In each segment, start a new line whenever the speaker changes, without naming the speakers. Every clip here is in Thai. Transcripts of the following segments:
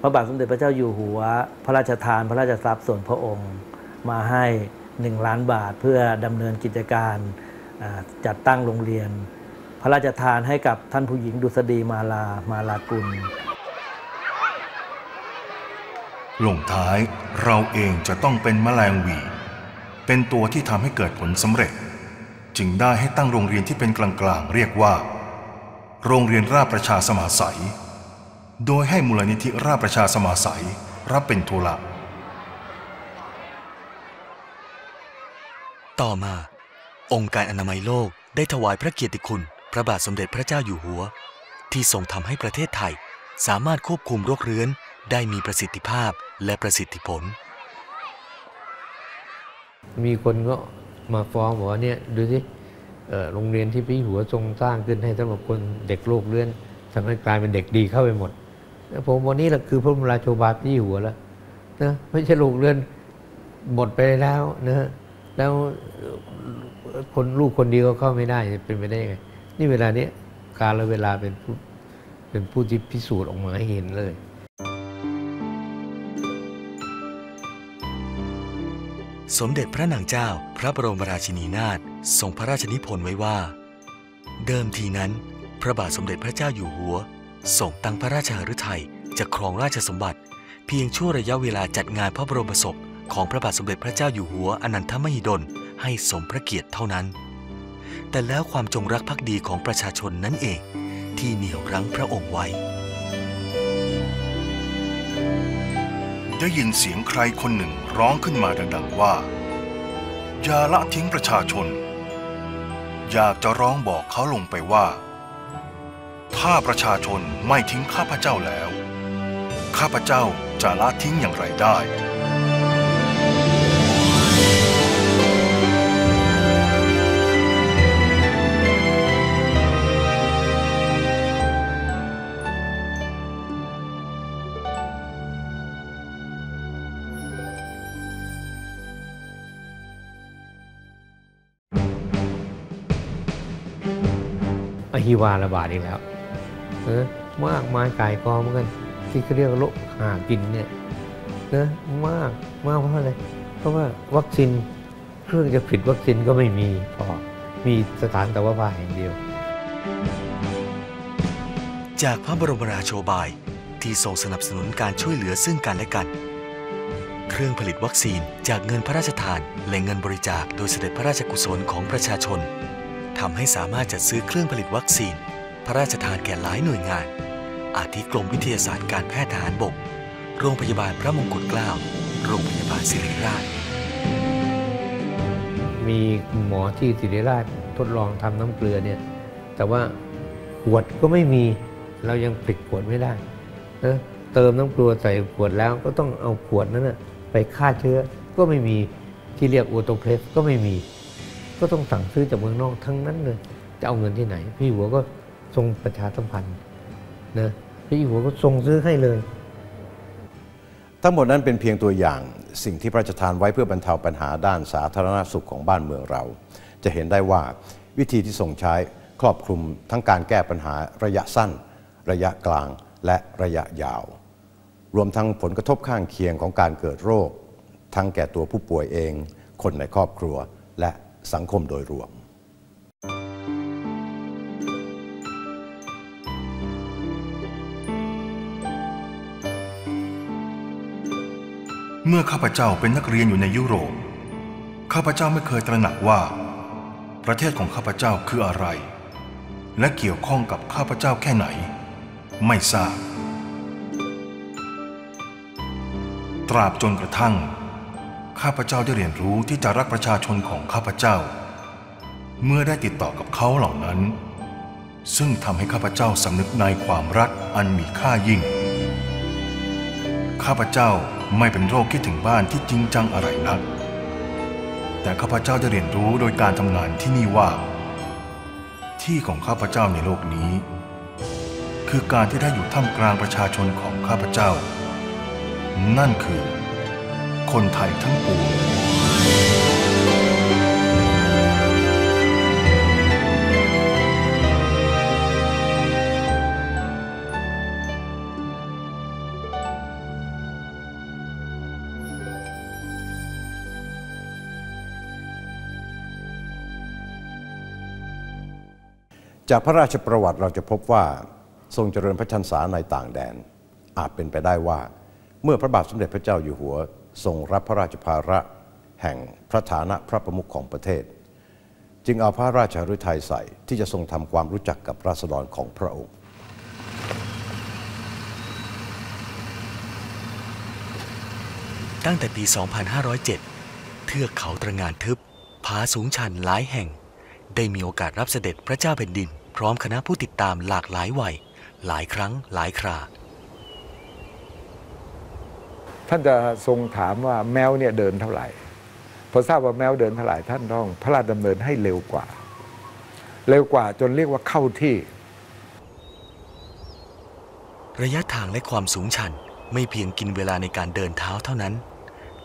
พระบาทสมเด็จพระเจ้าอยู่หัว พระราชทานพระราชทรัพย์ส่วนพระองค์ มาให้ 1 ล้านบาทเพื่อดำเนินกิจการจัดตั้งโรงเรียน พระราชทานให้กับท่านผู้หญิงดุษฎีมาลามาลากุล
ลงท้ายเราเองจะต้องเป็นแมลงวีเป็นตัวที่ทำให้เกิดผลสำเร็จ จึงได้ให้ตั้งโรงเรียนที่เป็นกลางๆเรียกว่า โรงเรียนราชประชาสมาสัย โดยให้มูลนิธิราชประชาสมาสัยรับเป็นทุละ
ต่อมา องค์การอนามัยโลกได้ถวายพระเกียรติคุณ พระบาทสมเด็จพระเจ้าอยู่หัว ที่ทรงทำให้ประเทศไทย สามารถควบคุมโรคเรื้อนได้มีประสิทธิภาพและประสิทธิผล
มีคนก็มาฟ้องบอกว่าเนี่ยดูสิโรงเรียนที่พี่หัวทรงสร้างขึ้นให้สำหรับคนเด็กโรคเรื้อนทำให้กลายเป็นเด็กดีเข้าไปหมด ผมวันนี้แหละคือพระบรมราโชบาพี่หัวแล้วนะไม่ใช่โรคเรือนหมดไปแล้วนะแล้วคนลูกคนเดียวก็เข้าไม่ได้เป็นไปได้ไง นี่เวลาเนี้ยการละเวลาเป็นผู้เป็นผู้ที่พิสูจน์ออกมาให้เห็นเลย
สมเด็จพระนางเจ้าพระบรมราชินีนาถทรงพระราชนิพนธ์ไว้ว่า เดิมทีนั้น พระบาทสมเด็จพระเจ้าอยู่หัว ทรงตังพระราชหฤทัยจะครองราชสมบัติ เพียงช่วงระยะเวลาจัดงานพระบรมศพของพระบาทสมเด็จพระเจ้าอยู่หัวอนันทมหิดลให้สมพระเกียรติเท่านั้น แต่แล้วความจงรักภักดีของประชาชนนั่นเองที่เหนี่ยวรั้งพระองค์ไว้
ได้ยินเสียงใครคนหนึ่งร้องขึ้นมาดังๆว่า อย่าละทิ้งประชาชน อยากจะร้องบอกเขาลงไปว่า ถ้าประชาชนไม่ทิ้งข้าพเจ้าแล้ว ข้าพเจ้าจะละทิ้งอย่างไรได้
ฮิวาระบาดอีกแล้ว เออมากมายกายกองเหมือนกัน ที่เขาเรียกโรคหากินเนี่ยเนะมากมากเพราะอะไรเพราะว่าวัคซีนเครื่องจะผลิตวัคซีนก็ไม่มีพอมีสถานตวภาแห่งเดียว
จากพระบรมราโชบายที่ทรงสนับสนุนการช่วยเหลือซึ่งกันและกัน เครื่องผลิตวัคซีนจากเงินพระราชทาน และเงินบริจาคโดยเสด็จพระราชกุศลของประชาชนทำให้สามารถจัดซื้อเครื่องผลิตวัคซีน พระราชทานแก่หลายหน่วยงาน อาทิกรมวิทยาศาสตร์การแพทย์ทหารบก โรงพยาบาลพระมงกุฎเกล้า โรงพยาบาลศิริราช
มีหมอที่ศิริราชทดลองทำน้ำเกลือเนี่ย แต่ว่าขวดก็ไม่มี เรายังผลิตขวดไม่ได้นะเติมน้ำเกลือใส่ขวดแล้วก็ต้องเอาขวดนั้นนะไปฆ่าเชื้อ ก็ไม่มี ที่เรียกออโตเพลสก็ไม่มี ก็ต้องสั่งซื้อจากเมืองนอกทั้งนั้นเลย จะเอาเงินที่ไหน พี่หัวก็ ทรงประชาสัมพันธ์นะพี่หัวก็ทรงซื้อให้เลย
ทั้งหมดนั้นเป็นเพียงตัวอย่างสิ่งที่พระราชทานไว้เพื่อบรรเทาปัญหาด้านสาธารณสุขของบ้านเมืองเรา จะเห็นได้ว่าวิธีที่ทรงใช้ครอบคลุมทั้งการแก้ปัญหาระยะสั้น ระยะกลางและระยะยาว รวมทั้งผลกระทบข้างเคียงของการเกิดโรค ทั้งแก่ตัวผู้ป่วยเอง คนในครอบครัวและสังคมโดยรวม
เมื่อข้าพเจ้าเป็นนักเรียนอยู่ในยุโรป ข้าพเจ้าไม่เคยตระหนักว่า ประเทศของข้าพเจ้าคืออะไร และเกี่ยวข้องกับข้าพเจ้าแค่ไหน ไม่ทราบ ตราบจนกระทั่ง ข้าพเจ้าได้เรียนรู้ที่จะรักประชาชนของข้าพเจ้า เมื่อได้ติดต่อกับเขาเหล่านั้น ซึ่งทำให้ข้าพเจ้าสำนึกในความรักอันมีค่ายิ่ง ข้าพเจ้าไม่เป็นโรคคิดถึงบ้านที่จริงจังอะไรนัก แต่ข้าพเจ้าจะเรียนรู้โดยการทำงานที่นี่ว่า ที่ของข้าพเจ้าในโลกนี้ คือการที่ได้อยู่ท่ามกลางประชาชนของข้าพเจ้า นั่นคือ คนไทยทั้งปวง
จากพระราชประวัติเราจะพบว่าทรงเจริญพระชันษาในต่างแดน อาจเป็นไปได้ว่า เมื่อพระบาทสมเด็จพระเจ้าอยู่หัว ทรงรับพระราชภาระ แห่งพระฐานะพระประมุขของประเทศ จึงเอาพระราชฤทัยใส่ที่จะทรงทำความรู้จักกับราษฎรของพระองค์
ตั้งแต่ปี 2507 เทือกเขาตระงานทึบ ผาสูงชันหลายแห่ง ได้มีโอกาสรับเสด็จพระเจ้าแผ่นดิน พร้อมคณะผู้ติดตามหลากหลายวัย หลายครั้งหลายครา
ท่านจะทรงถามว่าแมวเนี่ยเดินเท่าไหร่พอทราบว่าแมวเดินเท่าไหร่ท่านต้องพระราชดำเนินให้เร็วกว่า เร็วกว่าจนเรียกว่าเข้าที่
ระยะทางและความสูงชันไม่เพียงกินเวลาในการเดินเท้าเท่านั้น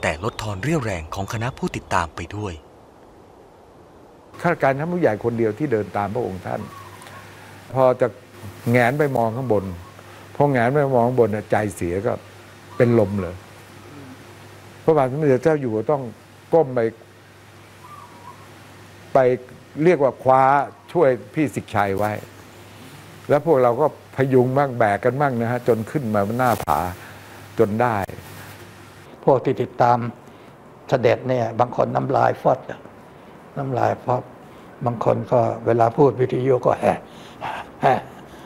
แต่ลดทอนเรี่ยวแรงของคณะผู้ติดตามไปด้วย
ข้าราชการชั้นผู้ใหญ่คนเดียวที่เดินตามพระองค์ท่าน พอจะแงนไปมองข้างบนพอแงนไปมองข้างบนใจเสียก็เป็นลมเลยพระบาทสมเด็จเจ้าอยู่หัวต้องก้มไป ไปเรียกว่าคว้าช่วยพี่สิกชัยไว้ แล้วพวกเราก็พยุงบ้างแบกกันบ้างนะฮะ จนขึ้นมาหน้าผาจนได้
พวกที่ติดตามเสด็จเนี่ย บางคนน้ำลายฟอดน้ำลายฟอดบางคนก็เวลาพูดวิทยุก็แห่แห่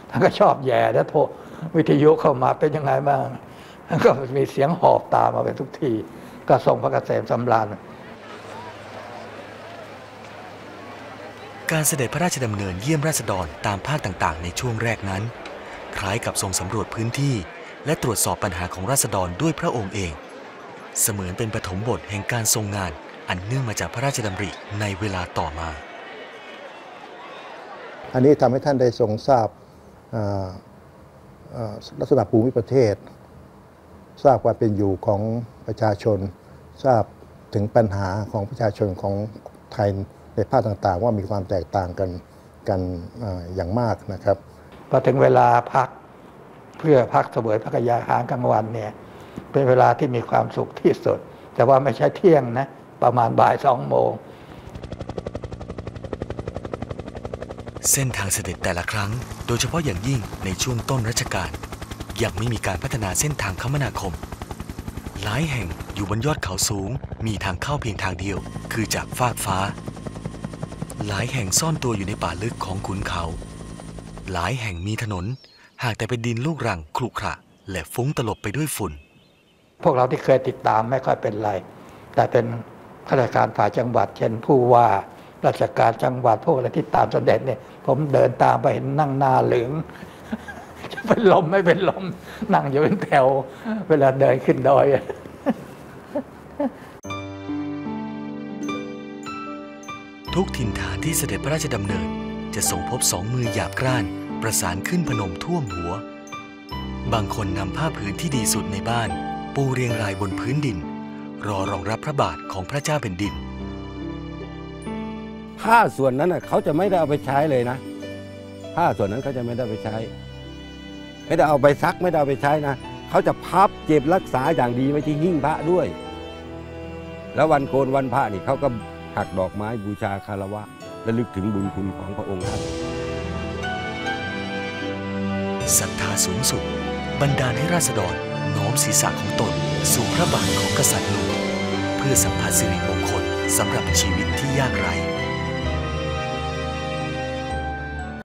ท่านก็ชอบแย่แล้วโทรวิทยุเข้ามาเป็นยังไงบ้างก็มีเสียงหอบตามมาเป็นทุกที ก็ส่งพระเกษมสำราญ
การเสด็จพระราชดำเนินเยี่ยมราษฎรตามภาคต่างๆ ในช่วงแรกนั้น คล้ายกับทรงสำรวจพื้นที่ และตรวจสอบปัญหาของราษฎรด้วยพระองค์เอง เสมือนเป็นปฐมบทแห่งการทรงงานอันเนื่องมาจากพระราชดำริในเวลาต่อมา
อันนี้ทำให้ท่านได้ทรงทราบลักษณะภูมิประเทศ ทราบความเป็นอยู่ของประชาชน ทราบถึงปัญหาของประชาชนของไทยในภาคต่างๆ ว่ามีความแตกต่างกันกันอ่าอย่างมากนะครับ
พอถึงเวลาพักเพื่อพักเสวยพระกยาหารกลางวันเนี่ยเป็นเวลาที่มีความสุขที่สุด แต่ว่าไม่ใช่เที่ยงนะ ประมาณบ่ายสองโมง
เส้นทางเสด็จแต่ละครั้ง โดยเฉพาะอย่างยิ่งในช่วงต้นรัชกาลยังไม่มีการพัฒนาเส้นทางคมนาคม หลายแห่งอยู่บนยอดเขาสูง มีทางเข้าเพียงทางเดียว คือจากฟากฟ้า หลายแห่งซ่อนตัวอยู่ในป่าลึกของขุนเขา หลายแห่งมีถนน หากแต่เป็นดินลูกรังครุขระและฟุ้งตลบไปด้วยฝุ่น
พวกเราที่เคยติดตามไม่ค่อยเป็นไร แต่เป็นข้าราชการฝ่ายจังหวัด เช่นผู้ว่า ราชการจังหวัดพวกอะไรที่ตามเสด็จเนี่ย ผมเดินตามไปเห็นนั่งหน้าเหลืองจะเป็นลมไม่เป็นลม นั่งอยู่เป็นแถว เวลาเดินขึ้นดอย
ทุกถิ่นฐานที่เสด็จพระราชดำเนิน จะส่งพบสองมือหยาบกร้าน ประสานขึ้นพนมท่วมหัว บางคนนำผ้าผืนที่ดีสุดในบ้าน ปูเรียงรายบนพื้นดิน รอรองรับพระบาทของพระเจ้าแผ่นดิน
ผ้าส่วนนั้นน่ะเขาจะไม่ได้เอาไปใช้เลยนะผ้าส่วนนั้นเขาจะไม่ได้ไปใช้ ไม่ได้เอาไปซักไม่ได้เอาไปใช้นะเขาจะพับเก็บรักษาอย่างดีไว้ที่หิ้งพระด้วย แล้ววันโกนวันพระนี่เขาก็หักดอกไม้บูชาคารวะและลึกถึงบุญคุณของพระองค์ท่าน
ศรัทธาสูงสุดบันดาลให้ราษฎรน้อมศีรษะของตน สู่พระบาทของกษัตริย์หนุ่มเพื่อสัมผัสสิริมงคลสำหรับชีวิตที่ยากไร้